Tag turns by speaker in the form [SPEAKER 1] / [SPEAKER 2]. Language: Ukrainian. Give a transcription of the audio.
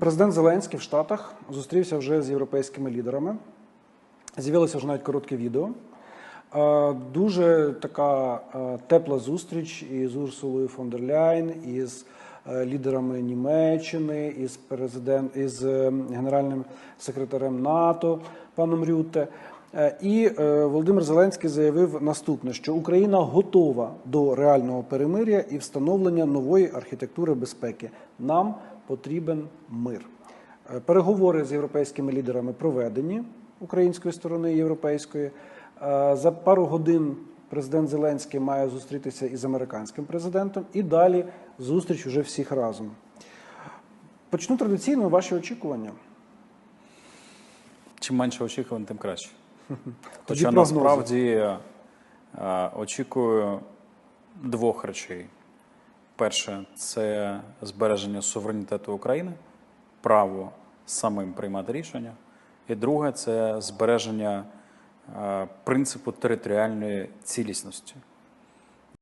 [SPEAKER 1] Президент Зеленський в Штатах зустрівся вже з європейськими лідерами. З'явилося вже навіть коротке відео. Е, Дуже така е, тепла зустріч із Урсулою фон дер Ляйн, із е, лідерами Німеччини, із президент, із е, генеральним секретарем НАТО паном Рютте. Е, І е, Володимир Зеленський заявив наступне: що Україна готова до реального перемиря і встановлення нової архітектури безпеки. Нам потрібен мир. Е, Переговори з європейськими лідерами проведені української сторони і європейської. За пару годин президент Зеленський має зустрітися із американським президентом, і далі зустріч уже всіх разом. Почну традиційно ваші очікування.
[SPEAKER 2] Чим менше очікувань, тим краще. Хоча
[SPEAKER 1] прогнози.
[SPEAKER 2] насправді е, очікую двох речей. Перше це збереження суверенітету України, право самим приймати рішення. І друге це збереження е, принципу територіальної цілісності